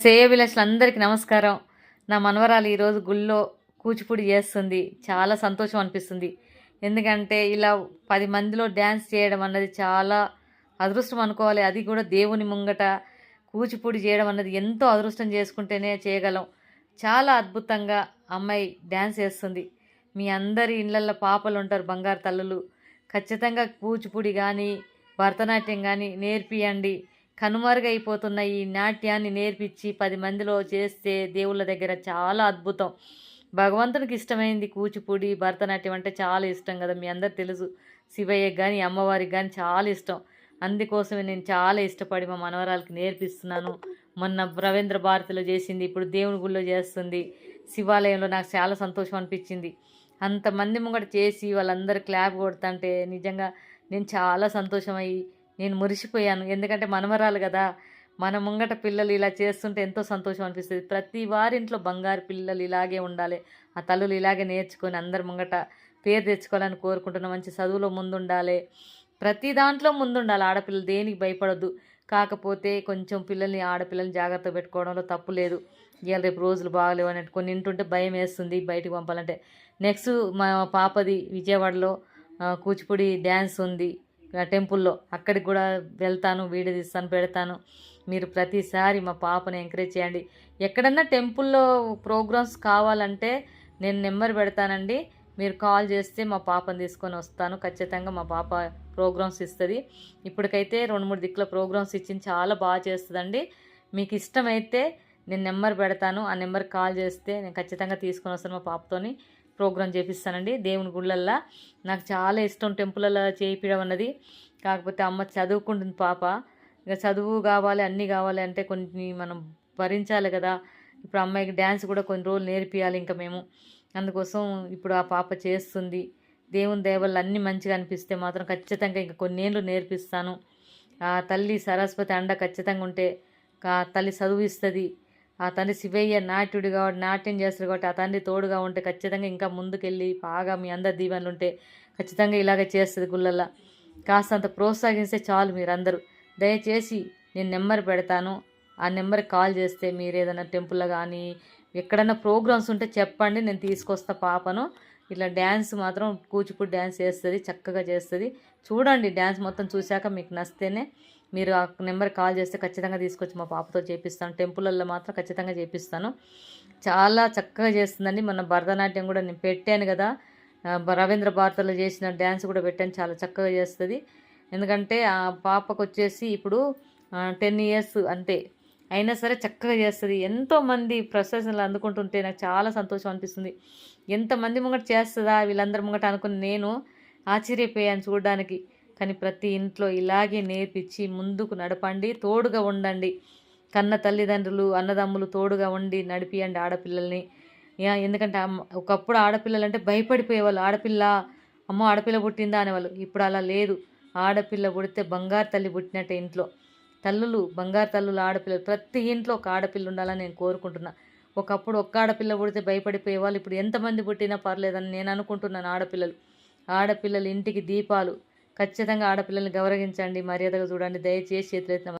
శ్రేయభిలాషులందరికీ నమస్కారం. నా మనవరాలు ఈరోజు గుళ్ళో కూచిపూడి చేస్తుంది. చాలా సంతోషం అనిపిస్తుంది. ఎందుకంటే ఇలా పది మందిలో డ్యాన్స్ చేయడం అన్నది చాలా అదృష్టం అనుకోవాలి. అది కూడా దేవుని ముంగట కూచిపూడి చేయడం అన్నది ఎంతో అదృష్టం చేసుకుంటేనే చేయగలం. చాలా అద్భుతంగా అమ్మాయి డ్యాన్స్ చేస్తుంది. మీ అందరి ఇళ్ళల్లో పాపలు ఉంటారు బంగారు తల్లులు. ఖచ్చితంగా కూచిపూడి కానీ భరతనాట్యం కానీ నేర్పియండి. కనుమరుగైపోతున్న ఈ నాట్యాన్ని నేర్పించి పది మందిలో చేస్తే దేవుళ్ళ దగ్గర చాలా అద్భుతం. భగవంతునికి ఇష్టమైంది కూచిపూడి భరతనాట్యం అంటే చాలా ఇష్టం కదా మీ అందరు తెలుసు. శివయ్యకి కానీ అమ్మవారికి కానీ చాలా ఇష్టం. అందుకోసమే నేను చాలా ఇష్టపడి మా మనవరాలకి నేర్పిస్తున్నాను. మొన్న రవీంద్ర భారతిలో చేసింది ఇప్పుడు దేవుని గుళ్ళో చేస్తుంది. శివాలయంలో నాకు చాలా సంతోషం అనిపించింది. అంతమంది ముంగట చేసి వాళ్ళందరూ క్లాప్ కొడుతుంటే నిజంగా నేను చాలా సంతోషమయ్యి నేను మురిసిపోయాను. ఎందుకంటే మనమరాలు కదా. మన ముంగట పిల్లలు ఇలా చేస్తుంటే ఎంతో సంతోషం అనిపిస్తుంది. ప్రతి వారింట్లో బంగారు పిల్లలు ఇలాగే ఉండాలి. ఆ తల్లులు ఇలాగే నేర్చుకొని అందరి ముంగట పేరు తెచ్చుకోవాలని కోరుకుంటున్నా మంచి చదువులో ముందుండాలి. ప్రతి దాంట్లో ముందుండాలి. ఆడపిల్లలు దేనికి భయపడద్దు. కాకపోతే కొంచెం పిల్లల్ని ఆడపిల్లల్ని జాగ్రత్త పెట్టుకోవడంలో తప్పు లేదు. ఇవాళ రేపు రోజులు బాగలేవు అన్నట్టు కొన్ని ఇంటుంటే భయం వేస్తుంది బయటకు పంపాలంటే. నెక్స్ట్ మా పాపది విజయవాడలో కూచిపూడి డ్యాన్స్ ఉంది. టెంపుల్లో అక్కడికి కూడా వెళ్తాను వీడియో తీస్తాను పెడతాను. మీరు ప్రతిసారి మా పాపని ఎంకరేజ్ చేయండి. ఎక్కడన్నా టెంపుల్లో ప్రోగ్రామ్స్ కావాలంటే నేను నెంబర్ పెడతానండి. మీరు కాల్ చేస్తే మా పాపను తీసుకొని వస్తాను. ఖచ్చితంగా మా పాప ప్రోగ్రామ్స్ ఇస్తుంది. ఇప్పటికైతే రెండు మూడు దిక్కుల ప్రోగ్రామ్స్ ఇచ్చింది. చాలా బాగా చేస్తుందండి. మీకు ఇష్టమైతే నేను నెంబర్ పెడతాను. ఆ నెంబర్కి కాల్ చేస్తే నేను ఖచ్చితంగా తీసుకొని వస్తాను మా పాపతోని. ప్రోగ్రాం చేపిస్తానండి. దేవుని గుళ్ళల్లో. నాకు చాలా ఇష్టం టెంపుల్లో చేయించడం అన్నది. కాకపోతే అమ్మ చదువుకుంటుంది పాప. ఇక చదువు కావాలి అన్నీ కావాలి అంటే కొన్ని మనం భరించాలి కదా. ఇప్పుడు అమ్మాయికి డ్యాన్స్ కూడా కొన్ని రోజులు నేర్పియాలి ఇంకా మేము. అందుకోసం ఇప్పుడు ఆ పాప చేస్తుంది. దేవుని దేవల్ల అన్నీ మంచిగా అనిపిస్తే మాత్రం ఖచ్చితంగా ఇంకా కొన్నేళ్ళు నేర్పిస్తాను. ఆ తల్లి సరస్వతి అండ ఖచ్చితంగా ఉంటే తల్లి చదువు ఇస్తుంది. ఆ తండ్రి శివయ్య నాట్యుడు కాబట్టి నాట్యం చేస్తారు కాబట్టి ఆ తండ్రి తోడుగా ఉంటే ఖచ్చితంగా ఇంకా ముందుకెళ్ళి బాగా మీ అందరి దీవెనలు ఉంటే ఖచ్చితంగా ఇలాగే చేస్తుంది గుళ్ళల్లో. కాస్తంత ప్రోత్సహిస్తే చాలు మీరందరూ. దయచేసి నేను నెంబర్ పెడతాను. ఆ నెంబర్కి కాల్ చేస్తే మీరు ఏదైనా టెంపుల్లో కానీ ఎక్కడైనా ప్రోగ్రామ్స్ ఉంటే చెప్పండి నేను తీసుకొస్తా పాపను. ఇట్లా డ్యాన్స్ మాత్రం కూచిపూడి డ్యాన్స్ చేస్తుంది చక్కగా చేస్తుంది. చూడండి డ్యాన్స్ మొత్తం చూశాక మీకు నచ్చితేనే మీరు ఆ నెంబర్ కాల్ చేస్తే ఖచ్చితంగా తీసుకొచ్చి మా పాపతో చేపిస్తాను. టెంపుల్లో మాత్రం ఖచ్చితంగా చేపిస్తాను. చాలా చక్కగా చేస్తుందండి. మొన్న భరతనాట్యం కూడా నేను పెట్టాను కదా. రవీంద్ర భారతిలో చేసిన డ్యాన్స్ కూడా పెట్టాను. చాలా చక్కగా చేస్తుంది. ఎందుకంటే ఆ పాపకు వచ్చేసి ఇప్పుడు టెన్ ఇయర్స్ అంతే అయినా సరే చక్కగా చేస్తుంది. ఎంతోమంది ప్రశంసలు అందుకుంటుంటే నాకు చాలా సంతోషం అనిపిస్తుంది. ఎంతమంది ముంగట చేస్తుందా వీళ్ళందరి ముంగట అనుకుని నేను ఆశ్చర్యపోయాను చూడడానికి. కానీ ప్రతి ఇంట్లో ఇలాగే నేర్పించి ముందుకు నడపండి తోడుగా ఉండండి. కన్న తల్లిదండ్రులు అన్నదమ్ములు తోడుగా ఉండి నడిపియండి ఆడపిల్లల్ని. ఎందుకంటే అమ్మ- ఒకప్పుడు ఆడపిల్లలు అంటే భయపడిపోయేవాళ్ళు. ఆడపిల్ల అమ్మ ఆడపిల్ల పుట్టిందా అనేవాళ్ళు. ఇప్పుడు అలా లేదు. ఆడపిల్ల పుడితే బంగారు తల్లి పుట్టినట్టే ఇంట్లో. తల్లులు బంగారు తల్లులు ఆడపిల్లలు ప్రతి ఇంట్లో ఒక ఆడపిల్ల ఉండాలని నేను కోరుకుంటున్నా. ఒకప్పుడు ఒక్క ఆడపిల్ల పుడితే భయపడిపోయేవాళ్ళు ఇప్పుడు ఎంతమంది పుట్టినా పర్లేదని నేను అనుకుంటున్నాను ఆడపిల్లలు. ఆడపిల్లలు ఇంటికి దీపాలు. ఖచ్చితంగా ఆడపిల్లల్ని గౌరవించండి మర్యాదగా చూడండి దయచేసి చేతులెత్తిన